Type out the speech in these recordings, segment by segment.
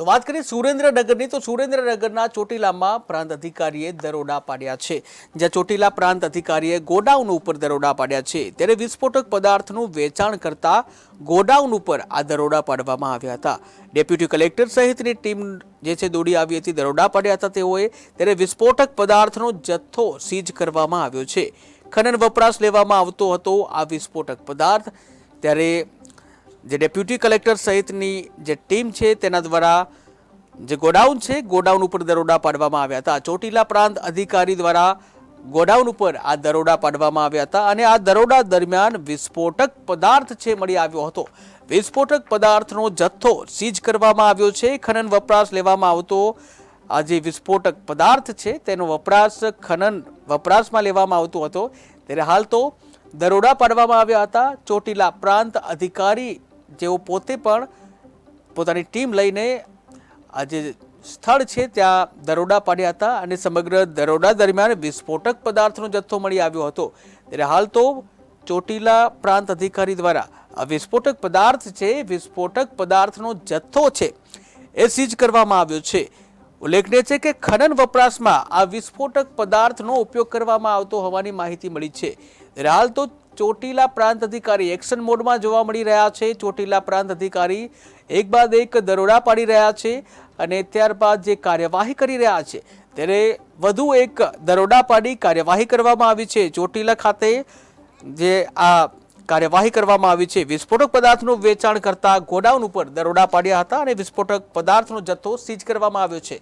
તો વાત કરીએ સુરેન્દ્રનગરની, તો સુરેન્દ્રનગરના ચોટીલામાં પ્રાંત અધિકારીએ દરોડા પાડ્યા છે. જ્યાં ચોટીલા પ્રાંત અધિકારીએ ગોડાઉન ઉપર દરોડા પાડ્યા છે. ત્યારે વિસ્ફોટક પદાર્થનું વેચાણ કરતા ગોડાઉન ઉપર આ દરોડા પાડવામાં આવ્યા હતા. ડેપ્યુટી કલેક્ટર સહિતની ટીમ જે છે દોડી આવી હતી દરોડા પાડ્યા હતા તેઓએ ત્યારે વિસ્ફોટક પદાર્થનો જથ્થો સીઝ કરવામાં આવ્યો છે. ખનન વપરાશ લેવામાં આવતો હતો આ વિસ્ફોટક પદાર્થ. ત્યારે જે ડેપ્યુટી કલેક્ટર સહિતની જે ટીમ છે તેના દ્વારા જે ગોડાઉન છે, ગોડાઉન ઉપર દરોડા પાડવામાં આવ્યા હતા. ચોટીલા પ્રાંત અધિકારી દ્વારા ગોડાઉન ઉપર આ દરોડા પાડવામાં આવ્યા હતા અને આ દરોડા દરમિયાન વિસ્ફોટક પદાર્થ છે મળી આવ્યો હતો. વિસ્ફોટક પદાર્થનો જથ્થો સીઝ કરવામાં આવ્યો છે, ખનન વપરાશ લેવામાં આવતો આ જે વિસ્ફોટક પદાર્થ છે તેનો વપરાશ ખનન વપરાશમાં લેવામાં આવતો હતો. ત્યારે હાલ તો દરોડા પાડવામાં આવ્યા હતા. ચોટીલા પ્રાંત અધિકારી જેઓ પોતે પણ પોતાની ટીમ લઈને આ જે સ્થળ છે ત્યાં દરોડા પાડ્યા હતા અને સમગ્ર દરોડા દરમિયાન વિસ્ફોટક પદાર્થનો જથ્થો મળી આવ્યો હતો. ત્યારે હાલ તો ચોટીલા પ્રાંત અધિકારી દ્વારા આ વિસ્ફોટક પદાર્થ છે, વિસ્ફોટક પદાર્થનો જથ્થો છે એ સીઝ કરવામાં આવ્યો છે. ઉલ્લેખનીય છે કે ખનન વપરાશમાં આ વિસ્ફોટક પદાર્થનો ઉપયોગ કરવામાં આવતો હોવાની માહિતી મળી છે. હાલ તો ચોટીલા પ્રાંત અધિકારી એક્શન મોડમાં જોવા મળી રહ્યા છે. ચોટીલા પ્રાંત અધિકારી એક બાદ એક દરોડા પાડી રહ્યા છે અને ત્યારબાદ જે કાર્યવાહી કરી રહ્યા છે ત્યારે વધુ એક દરોડા પાડી કાર્યવાહી કરવામાં આવી છે. ચોટીલા ખાતે જે આ કાર્યવાહી કરવામાં આવી છે, વિસ્ફોટક પદાર્થનું વેચાણ કરતા ગોડાઉન ઉપર દરોડા પાડ્યા હતા અને વિસ્ફોટક પદાર્થનો જથ્થો સીઝ કરવામાં આવ્યો છે.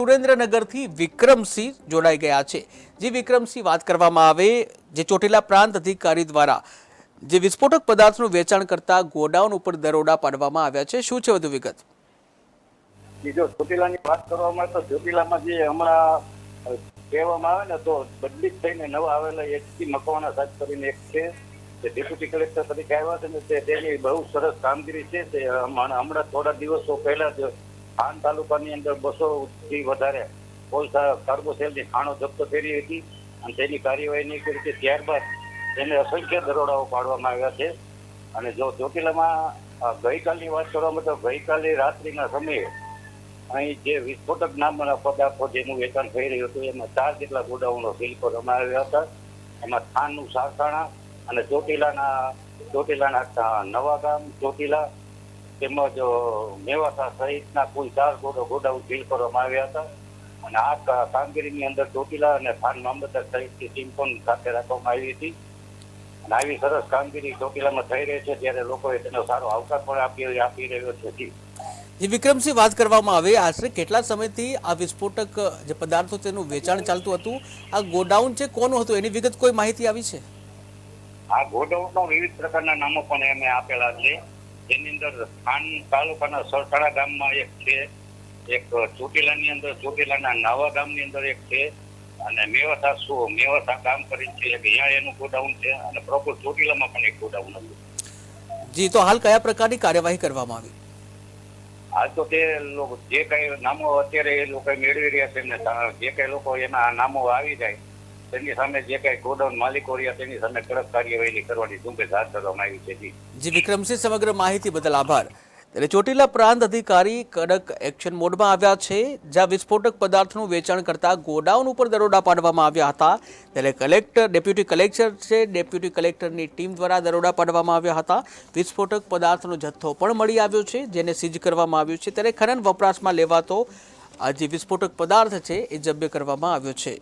સુરેન્દ્રનગરથી વિક્રમસિંહ જોડાઈ ગયા છે. જે વિક્રમસિંહ વાત કરવામાં આવે, જે ચોટીલા પ્રાંત અધિકારી દ્વારા જે વિસ્ફોટક પદાર્થનું વેચાણ કરતા ગોડાઉન ઉપર દરોડા પાડવામાં આવ્યા છે. શું છે વધુ વિગત? બીજો ચોટીલાની વાત કરવામાં તો ચોટીલામાં જે હમણાં કહેવામાં આવે ને તો બદલી થઈને નવા આવેલા એચપી મકવાના સાહેબ કરીને એક છે. જે ડેપ્યુટી કલેક્ટર તરીકે આવ્યા છે ને તેની બહુ સરસ કામગીરી છે. તે હમણાં થોડા દિવસો પહેલા જ થાન તાલુકાની અંદર બસો થી વધારે કોલસા કાર્ગો સેલની ખાણો જપ્ત કરી હતી અને તેની કાર્યવાહી નહીં કરી હતી. ત્યારબાદ તેને અસંખ્ય દરોડાઓ પાડવામાં આવ્યા છે. અને જો ચોટીલામાં ગઈકાલની વાત કરવામાં તો ગઈકાલે રાત્રિના સમયે અહીં જે વિસ્ફોટક નામના પદાર્થો જેનું વેચાણ થઈ રહ્યું હતું, એમાં ચાર જેટલા ગોડાઉનો સીલ કરવામાં આવ્યા હતા. એમાં થાનનું સારસાણા અને ચોટીલાના ચોટીલાના નવા ગામ ચોટીલા તેમજ મેવાસા સહિતના કુલ ચાર ગોડો ગોડાઉન સીલ કરવામાં આવ્યા હતા. અને આ કામગીરીની અંદર ચોટીલા અને થાન મામલતદાર સહિતની ટીમ પણ સાથે રાખવામાં આવી હતી. અને આવી સરસ કામગીરી ચોટીલામાં થઈ રહી છે ત્યારે લોકોએ તેનો સારો આવકાર પણ આપી આપી રહ્યો છે જે. વિક્રમસિંહ વાત કરવામાં આવે આશરે કેટલા સમયથી આ વિસ્ફોટક જે પદાર્થો તેનું વેચાણ ચાલતું હતું આ ગોડાઉન છે કોનું હતું? એની વિગત કોઈ માહિતી આવી છે? આ ગોડાઉનનો વિવિધ પ્રકારના નામો પણ એમે આપેલા છે. જેની અંદર ખાન તાલુકાના સરથાણા ગામમાં એક છે. એક ચોટીલાની અંદર ચોટીલાના નાવા ગામની અંદર એક છે. અને મેવાસા શું મેવાસા ગામ કરીને છે અહીંયા એનું ગોડાઉન છે અને પ્રોપર ચોટીલામાં પણ એક ગોડાઉન હતું. જી તો હાલ કયા પ્રકારની કાર્યવાહી કરવામાં આવી? હાલ તો તે જે કઈ નામો અત્યારે એ લોકો મેળવી રહ્યા છે ને જે કઈ લોકો એના નામો આવી જાય તેની સામે જે કઈ ગોડાઉન માલિકો રહ્યા તેની સામે કડક કાર્યવાહી કરવાની ઝુંબેશ હાથ ધરવામાં આવી છે જી. વિક્રમસિંહ સમગ્ર માહિતી બદલ આભાર. ત્યારે ચોટીલા પ્રાંત અધિકારી કડક એક્શન મોડમાં આવ્યા છે, જ્યાં વિસ્ફોટક પદાર્થનું વેચાણ કરતા ગોડાઉન ઉપર દરોડા પાડવામાં આવ્યા હતા. ત્યારે કલેક્ટર, ડેપ્યુટી કલેક્ટર છે, ડેપ્યુટી કલેક્ટરની ટીમ દ્વારા દરોડા પાડવામાં આવ્યા હતા. વિસ્ફોટક પદાર્થનો જથ્થો પણ મળી આવ્યો છે, જેને સીઝ કરવામાં આવ્યો છે. ત્યારે ખનન વપરાશમાં લેવાતો આ જે વિસ્ફોટક પદાર્થ છે, એ જબ્ય કરવામાં આવ્યો છે.